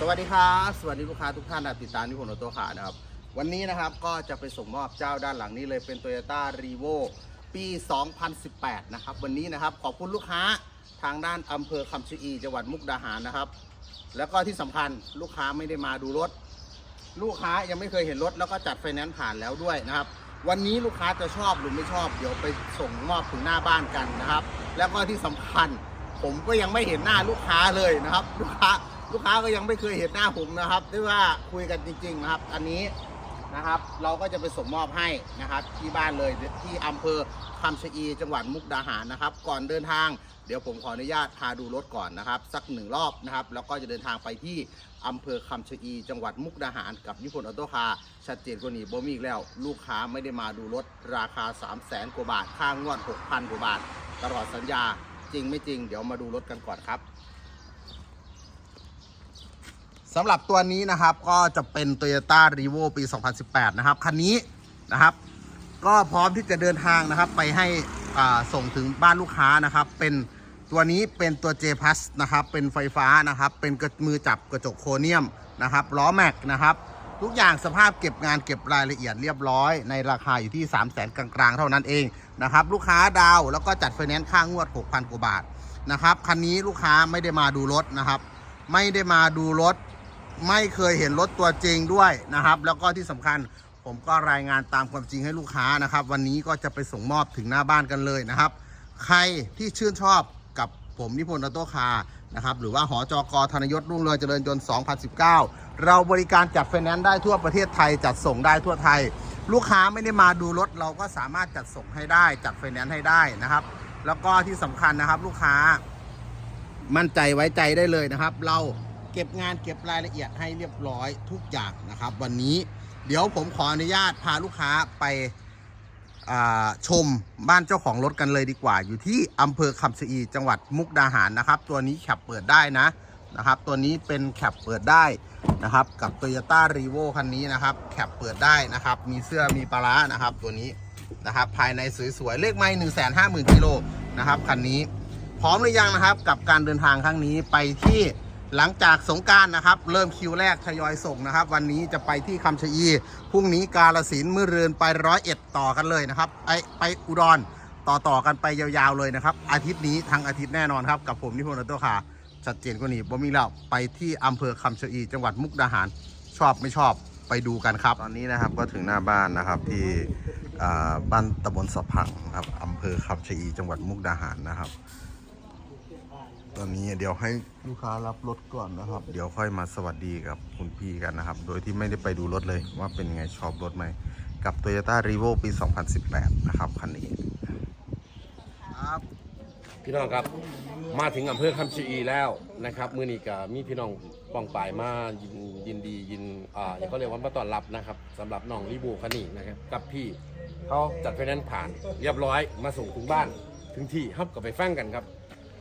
สวัสดีครับสวัสดีลูกค้าทุกท่านนะติดตามนิพนธ์ออโต้ขานะครับ วันนี้นะครับก็จะไปส่งมอบเจ้าด้านหลังนี้เลยเป็น Toyota r e v o ปี 2018 นะครับ วันนี้นะครับขอบคุณลูกค้าทางด้านอำเภอคำชะอีจังหวัดมุกดาหารนะครับ แล้วก็ที่สำคัญลูกค้าไม่ได้มาดูรถ ลูกค้ายังไม่เคยเห็นรถ แล้วก็จัดไฟแนนซ์ผ่านแล้วด้วยนะครับ วันนี้ลูกค้าจะชอบหรือไม่ชอบเดี๋ยวไปส่งมอบถึงหน้าบ้านกันนะครับ แล้วก็ที่สำคัญผมก็ยังไม่เห็นหน้าลูกค้าเลยนะครับ ลูกค้า ลูกค้าก็ยังไม่เคยเห็นหน้าผมนะครับที่ว่าคุยกันจริง ๆ นะครับ อันนี้นะครับ เราก็จะไปส่งมอบให้นะครับ ที่บ้านเลยที่อำเภอคำชะอีจังหวัดมุกดาหารนะครับ ก่อนเดินทางเดี๋ยวผมขออนุญาตพาดูรถก่อนนะครับ สักหนึ่งรอบนะครับ แล้วก็จะเดินทางไปที่อำเภอคำชะอี จังหวัดมุกดาหารกับยุพลออโต้คาร์ชัดเจนกว่านี้บ่มีอีกแล้ว ลูกค้าไม่ได้มาดูรถราคา 3 0 0แสนกว่าบาท ค่างวด 6,000 กว่าบาท ตลอดสัญญาจริงไม่จริง เดี๋ยวมาดูรถกันก่อนครับ สำหรับตัวนี้นะครับก็จะเป็น Toyota r e v o ปี 2018 นะครับ คันนี้นะครับ ก็พร้อมที่จะเดินทางนะครับ ไปให้อ่าส่งถึงบ้านลูกค้านะครับ เป็นตัวนี้เป็นตัว J Plus นะครับ เป็นไฟฟ้านะครับ เป็นกระมือจับกระจกโครเนียมนะครับล้อแม็กนะครับ ทุกอย่างสภาพเก็บงานเก็บรายละเอียดเรียบร้อย ในราคาอยู่ที่ 3 0 0 0 0 0 กลางๆ เท่านั้นเองนะครับ ลูกค้าดาวแล้วก็จัดไฟแนนซ์ค่างวด 6,000 กว่าบาทนะครับ คันนี้ลูกค้าไม่ได้มาดูรถนะครับ ไม่ได้มาดูรถ ไม่เคยเห็นรถตัวจริงด้วยนะครับ แล้วก็ที่สำคัญผมก็รายงานตามความจริงให้ลูกค้านะครับ วันนี้ก็จะไปส่งมอบถึงหน้าบ้านกันเลยนะครับ ใครที่ชื่นชอบกับผมนิพนธ์ออโต้คาร์นะครับหรือว่าหอจกธนยศรุ่งเรืองเจริญยนต์ 2019 เราบริการจัดไฟแนนซ์ได้ทั่วประเทศไทย จัดส่งได้ทั่วไทย ลูกค้าไม่ได้มาดูรถเราก็สามารถจัดส่งให้ได้ จัดไฟแนนซ์ให้ได้นะครับ แล้วก็ที่สำคัญนะครับลูกค้ามั่นใจไว้ใจได้เลยนะครับ เรา เก็บงานเก็บรายละเอียดให้เรียบร้อยทุกอย่างนะครับ วันนี้เดี๋ยวผมขออนุญาตพาลูกค้าไปชมบ้านเจ้าของรถกันเลยดีกว่า อยู่ที่อำเภอคำชะอีจังหวัดมุกดาหารนะครับ ตัวนี้แคปเปิดได้นะนะครับ ตัวนี้เป็นแคปเปิดได้นะครับ กับ Toyota r e v o คันนี้นะครับแคปเปิดได้นะครับ มีเสื้อมีปลาร้านะครับ ตัวนี้นะครับ ภายในสวยๆเลขไม่หนึ่งแสนห้าหมื่นกิโลนะครับคันนี้พร้อมหรือยังนะครับกับการเดินทางครั้งนี้ไปที่ หลังจากสงการนะครับ เริ่มคิวแรกทยอยส่งนะครับ วันนี้จะไปที่คำชะอีพรุ่งนี้กาลสินมือเรือนไปร้อยเอ็ดต่อกันเลยนะครับไปไปอุดรต่อต่อกันไปยาวๆเลยนะครับ อาทิตย์นี้ทั้งอาทิตย์แน่นอนครับ กับผมนิพนธ์ออโตัวคาชัดเจนกว่านี้บ่มีแล้วไปที่อำเภอคำชะอี จังหวัดมุกดาหารชอบไม่ชอบไปดูกันครับ ตอนนี้นะครับก็ถึงหน้าบ้านนะครับที่บ้านตำบลสะพังครับอำเภอคำชะอี จังหวัดมุกดาหารนะครับ ตอนนี้เดี๋ยวให้ลูกค้ารับรถก่อนนะครับ เดี๋ยวค่อยมาสวัสดีกับคุณพี่กันนะครับ โดยที่ไม่ได้ไปดูรถเลยว่าเป็นไงชอบรถไหม กับ Toyota r e v o ปี 2018 นะครับคันนี้ครับพี่น้องครับมาถึงอำเภอคำชะอีแล้วนะครับมือนี้ก็มีพี่น้องปองปายมายินยินดียินอ่าอย่างเขาเรียกว่ามาต้อนรับนะครับสำหรับน้องรีบูคันนี้นะครับกับพี่เขาจัดไฟแนนซ์ผ่านเรียบร้อยมาส่งถึงบ้านถึงที่ฮับก็ไปฟังกันครับ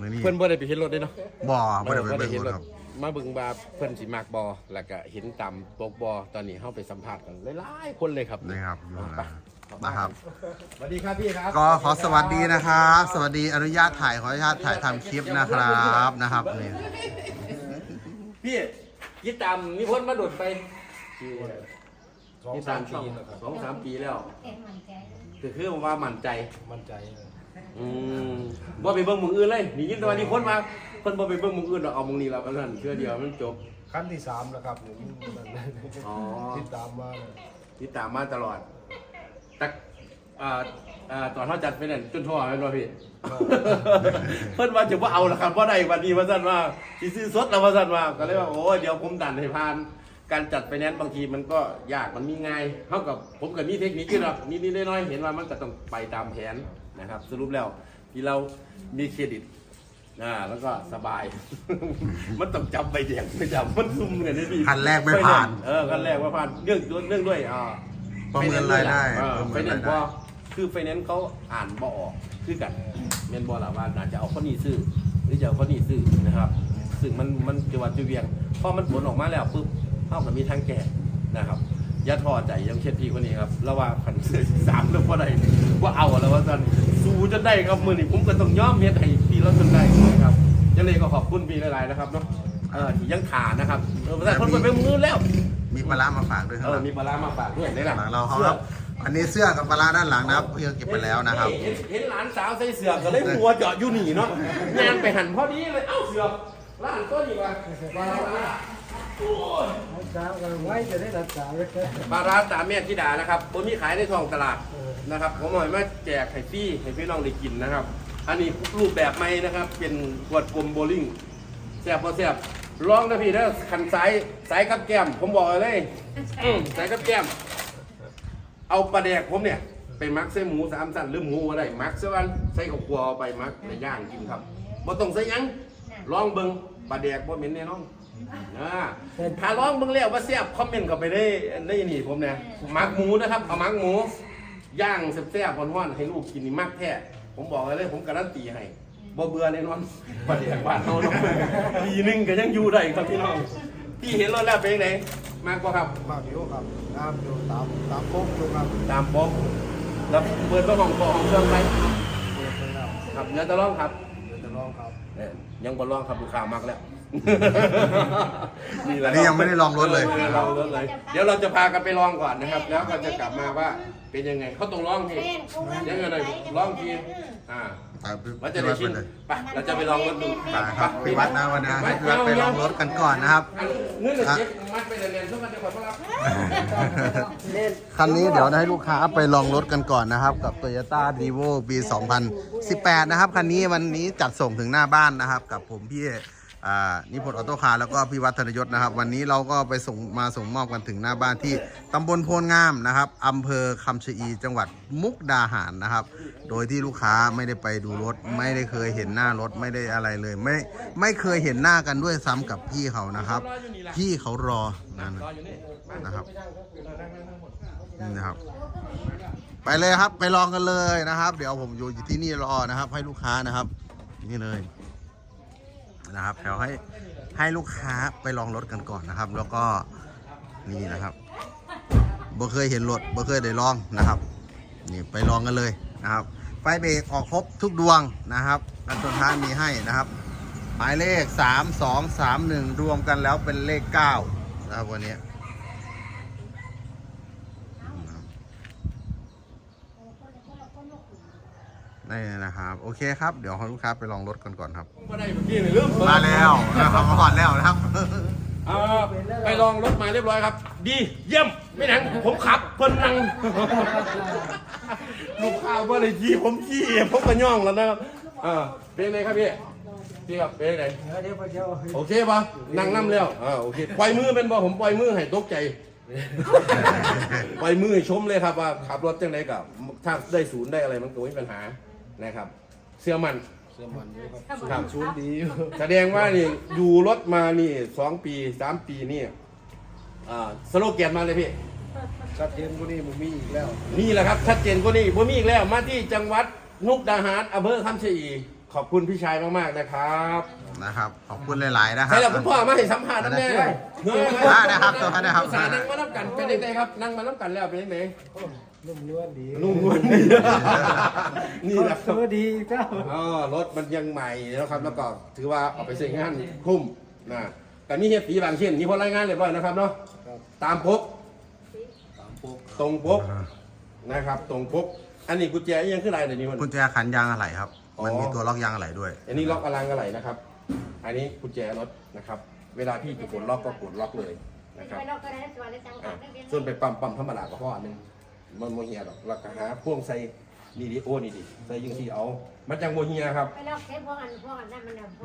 มือนี้เพื่อนบ่ได้ไปเห็นรถด้วยเนาะบ่อไม่ได้ไปบ่เบิ่งเห็นรรถถครับมาเบิ่งบาเพื่อนสิมากบอแล้วก็เห็นตามปกบอตอนนี้เฮาไปสัมภาษณ์กันหลายๆคนเลยครับนะครับไปนะครับสวัสดีครับพี่ครับ ก็ขอสวัสดีนะครับ สวัสดีอนุญาตถ่ายขออนุญาตถ่ายทำคลิปนะครับนะครับนี่พี่ยิดตามนิพนธ์มาโดดไปสองยิดสาตามมปีปีนะครับสองสามปีแล้วเห็นมันใจคือคือว่ามั่นใจมั่นใจเลย อืมบ่ไปเบิ่งหมึงอื่นเลยนี่ยินแตัวานิพนธ์มาเพิ่นบ่ไปเบิ่งหมึงอื่นหรอกเอาหมึงนี้แล้วมันนั่นเชื่อเดียวมันจบ ขั้นที่สามแล้วครับนี่มันนั่นอ๋อ ติดตามมาเลยติดตามมาตลอดแต่อ่าอ่าตอนเขาจัดไปนั่นจนทั่วแม่นบ่พี่ เพิ่นว่าจะบ่เอาละครับบ่ได้วันนี้ว่าซั่นว่าสิซื้อสดแล้วว่าซั่นว่าก็เลยว่าโอ้ยเดี๋ยวผมดันให้ผ่าน การจัดไฟแนนซ์บางทีมันก็ยากมันมีง่ายเท่ากับผมกับมีเทคนิคอยู่หรอกนิดๆน้อยๆเห็นว่ามันก็ต้องไปตามแผน นะครับ สรุปแล้วที่เรามีเครดิตอ่าแล้วก็สบาย มันต้องจำใบแดงไม่จำมันซุ่มเงินได้ดีคันแรกไม่ผ่าน เออคันแรกไม่ผ่านเรื่องเรื่องด้วยอ่าประเมินรายได้เออประไฟเมินแนรานยซ์ได้บ่คือไฟแนนซ์เขาอ่านบ่ออกคือกันเมนบอล่ะว่าน่าจะเอาคนนี้ซื้อหรือจะเอาคนนี้ซื้อนะครับ ซึ่งมันมันจะวัดจะเวียงพอมันผลออกมาแล้วปุ๊บเท่ากับมีทางแก้นะครับ อย่าท้อใจอยังเช่นพี่คนนี้ครับแล้วว่าพันเสื้อสามแล้วพอได้ว่าเอาแล้วว่าท่านสู้จนได้ครับมือนี้ผมก็ต้องยอมเฮ็ดให้พี่เราจนได้นะครับยังเลยก็ขอบคุณพี่หลายๆนะครับเนาะเออที่ยังขานะครับเออแต่คนมันเป็นมือแล้ว มีปลาร้ามาฝากด้วยคเอรับอมีปลาร้ามาฝากด้วยนี่แหละหลังเราเขาครับอันนี้เสื้อกับปลาร้าด้านหลังนะครับพี่ก็เก็บไปแล้วนะครับ เห็นเห็นหลานสาวใส่เสือกก็เลยมัวเจาะอยู่หนีเนาะงานไปหันพอดีเลยเอ้าเสือกร้านต้นอีกว่ะปลา ร้าโอ้ยสากันไว้จะได้รักษาไว้ปลาร้าตามแม่ธิดานะครับตัวนี้ขายในท้องตลาดนะครับ ผมเอามาแจกให้พี่ให้พี่น้องได้กินนะครับ อันนี้รูปแบบใหม่นะครับ เป็นขวดกลมโบลิ่งแซ่บพอแซ่บลองนะพี่นะขันสายสายกับแก้ม ผมบอกเลยอืมสายกับแก้ม เอาปลาแดกผมเนี่ยไปมักใส่หมูสามสั้นหรือหมูอะไรมักเสวันใส่ข้าวคั่วเอาไปมักในย่างกินครับบ่ต้องใส่หยังลองเบิ่งปลาแดกบ่เหม็นแน่นอน นะถ้าลองเบิ่งแล้วว่าแซ่บคอมเมนต์เข้าไปได้ในนี่ผมเนี่ยมักหมูนะครับเอามักหมูย่างแซ่บๆร้อนๆให้ลูกกินนี่มักแท้ผมบอกเลยผมการันตีให้บ่เบื่อแน่นอนปลาแดกบ้านเฮาเนาะปีหนึงก็ยังอยู่ได้ครับพี่น้องที่เห็นรถแล้วเป็นจังไดมากบ่ครับมากอยู่ครับน้ำอยู่ตามตามโค้งอยู่ครับตามปกแล้วเปิดประห้องปห้องเครื่องไปเปิดไปแล้วครับเนื้อตะล่องครับเดี๋ยวจะลองครับเนี่ยยังบอลล่องครับลูกค้ามากแล้ว อันนี้ยังไม่ได้ลองรถเลยออลองรถเลย เดี๋ยวเราจะพากันไปลองก่อนนะครับ แล้วก็จะกลับมาว่าเป็นยังไงเขาต้องลองทียังไงเลยลองทีอ่าไปพี่ว่าจะวัได้ดชิไปมเลยไปเราจะไปลองรถดูไปครับพี่วัดนะวันนี้ให้พี่วัดไปลองรถกันก่อนนะครับ อันเงื่อนเจ็บมัดไปเรียนๆทุกคนจะขอต้อนรับ คันนี้เดี๋ยวให้ลูกค้าไปลองรถกันก่อนนะครับ กับ Toyota r e v o ปี 2018 นะครับ คันนี้วันนี้จัดส่งถึงหน้าบ้านนะครับ กับผมพี่อ่า นิพนธ์ออโต้คาร์แล้วก็พี่วัฒนยศนะครับ วันนี้เราก็ไปส่งมาส่งมอบกันถึงหน้าบ้านที่ตำบลโพนงามนะครับอำเภอคำชะอีจังหวัดมุกดาหารนะครับ โดยที่ลูกค้าไม่ได้ไปดูรถ ไม่ได้เคยเห็นหน้ารถไม่ได้อะไรเลย ไม่ไม่เคยเห็นหน้ากันด้วยซ้ำกับพี่เขานะครับ พี่เขารอนั่นนะครับนี่นะครับไปเลยครับไปลองกันเลยนะครับ เดี๋ยวผมอยู่ที่นี่รอนะครับ ให้ลูกค้านะครับ นี่เลย นะครับแถวให้ให้ลูกค้าไปลองรถกันก่อนนะครับ แล้วก็นี่นะครับบ่เคยเห็นรถบ่เคยได้ลองนะครับนี่ไปลองกันเลยนะครับไฟเบรกออกครบทุกดวงนะครับกันชนท้ายมีให้นะครับ หมายเลข 3 2 3 1 รวมกันแล้วเป็นเลข9นะครับวันนี้ นี่นะครับ โอเคครับ เดี๋ยวให้ลูกค้าไปลองรถกันก่อนครับ มาได้เมื่อกี้เลยลืมเปิดมาแล้วนะครับมาก่อนแล้วนะครับอ่าไปลองรถมาเรียบร้อยครับ ดีเยี่ยมไม่หนังผมขับเพิ่นนั่งลูกค้าว่าเลยขี่ผมขี่ผมกระย่องแล้วนะครับอ่าเป็นไงครับพี่พี่ครับเป็นไงเดี๋ยวเดี๋ยวเดี๋ยวโอเคปะนั่งน้ำแล้วอ่าโอเคปล่อยมือเป็นบ่ผมปล่อยมือให้ตกใจ ปล่อยมือให้ชมเลยครับว่าขับรถจังไดกับถ้าได้ศูนย์ได้อะไรมันก็ไม่มีปัญหา นะครับเสื้อมัน เสื้อมันอยู่ครับครับศูนย์ดีอยู่แสดงว่านี่อยู่รถมานี่สองปีสามปีนี่อ่าสโลแกนมาเลยพี่ ชัดเจนกว่านี้มันมีอีกแล้วนี่แหละครับชัดเจนกว่านี้บ่มีอีกแล้วมาที่จังหวัดมุกดาหารอำเภอคำชะอีขอบคุณพี่ชายมากๆนะครับนะครับ ขอบคุณหลาย ๆ นะครัใช่บแล้วคุณพ่อมาให้สัมภาษณ์น้ำแน่ได้นะครับตัวนะครับสานั่งมาน้ำกันเป็นยังไงครับนั่งมาน้ำกันแล้วเป็นยังไงโอ้ นุ่มนวลดีนุ่มนวลดีนี่แหละครับเออดีเจ้า อ๋อรถมันยังใหม่นะครับแล้วก็ถือว่าเอาไปใช้งานคุ้มนะแต่นี่เฮียปีบางเช่นนี่พอรายงานเรียบร้อยนะครับเนาะครับ ตามปกตามปุ๊บตรงปกนะครับตรงปกอันนี้กุญแจยังขึ้นอะไรเดี๋ยวนี้มัน กุญแจขันยางอะไหล่ครับ อ๋อ มันมีตัวล็อกยางอะไหล่ด้วย อันนี้ล็อกอลังอะไรนะครับ อันนี้กุญแจรถนะครับ เวลาที่จะกดล็อกก็กดล็อกเลยนะครับอะส่วนไปปั๊มปั๊มธรรมดาก็พออันหนึง มันโมเฮียหรอกแล้วก็หาพ่วงใส่นี่ดิโอ้นี่ดิใส่ยังที่เอา มันจังโมเฮียครับ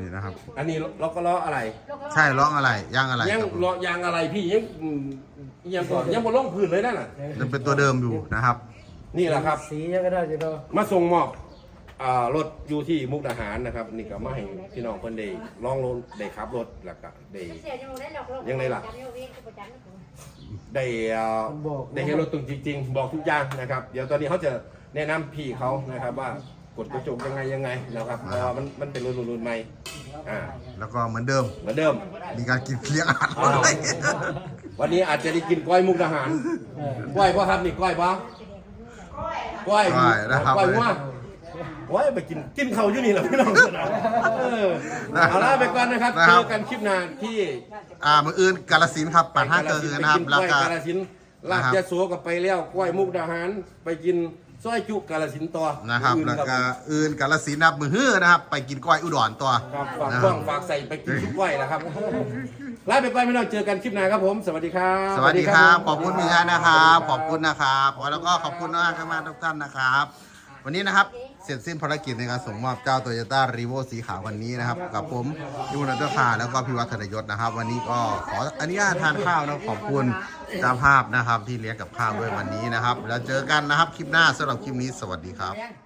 นี่นะครับ อันนี้ล็อกก็ล้ออะไรใช่ล็อกอะไรยางอะไรยังครับล้อยางอะไรพี่ยังอืมยังก่อนยังบนล่องพื้นเลยนั่นน่ะมันเป็นตัวเดิมอยู่นะครับ นี่แหละครับ สียังก็ได้จ้ะเนาะมาส่งมอบอ่ารถอยู่ที่มุกดาหารนะครับนี่ก็มาให้พี่น้องเพิ่นได้ลองรถได้ขับรถแล้วก็ได้ได้เอ่อ มันบอกได้เห็นรถตรงจริง ๆ บอกทุกอย่างนะครับ เดี๋ยวตอนนี้เขาจะแนะนำพี่เขานะครับว่ากดกระจกยังไงยังไงนะครับเพราะว่ามันมันเป็นรุ่นรุ่นใหม่อ่าแล้วก็เหมือนเดิม เหมือนเดิม มีการกินเลี้ยงอาหารด้วย วันนี้อาจจะได้กินก้อยมุกดาหารเออก้อยป่ะครับนี่ก้อยป่ะก้อยก้อยนะครับก้อยว่า โอ้ยไปกินกินเขาวอยู่นี่แหละพี่น้องนะเออเอาล่ะไปก่อนนะครับนะคเจรับอกันคลิปหน้าที่อ่ามืออื่นกาลสินธุ์ครับปานห้าเกินนะครับไปแล้วกินก็กล้วยกาลสินธุ์ลาบนะครับยะโสก็ไปแล้วกล้วยมุกดาหารไปกินซอยจุกาลสินธุ์ต่อนะครับอื่แล้วคก็รับอื่นกาลสินธุ์นะครับมือฮื้อนะครับ ไปกินก้อยอุดรตัว ครับฝากนะกล้องฝากใส่ไปกินชุดกล้วยนะครับลาไปก่อนพี่น้องเจอกันคลิปหน้าครับผม สวัสดีครับ สวัสดีครับผมขอบคุณพี่ชายนะครับ ขอบคุณนะครับแล้วก็ขอบคุณมากมากๆทุกท่านนะครับ วันนี้นะครับ เสร็จสิ้นภารกิจในการส่งมอบเจ้าโตโยต้ารีโวสีขาววันนี้นะครับ กับผมยูนันทภาแล้วก็พิวัฒนยศนะครับ วันนี้ก็ขออนุญาตทานข้าวนะขอบคุณเจ้าภาพนะครับที่เลี้ยงกับข้าวด้วยวันนี้นะครับ แล้วเจอกันนะครับคลิปหน้าสำหรับคลิปนี้สวัสดีครับ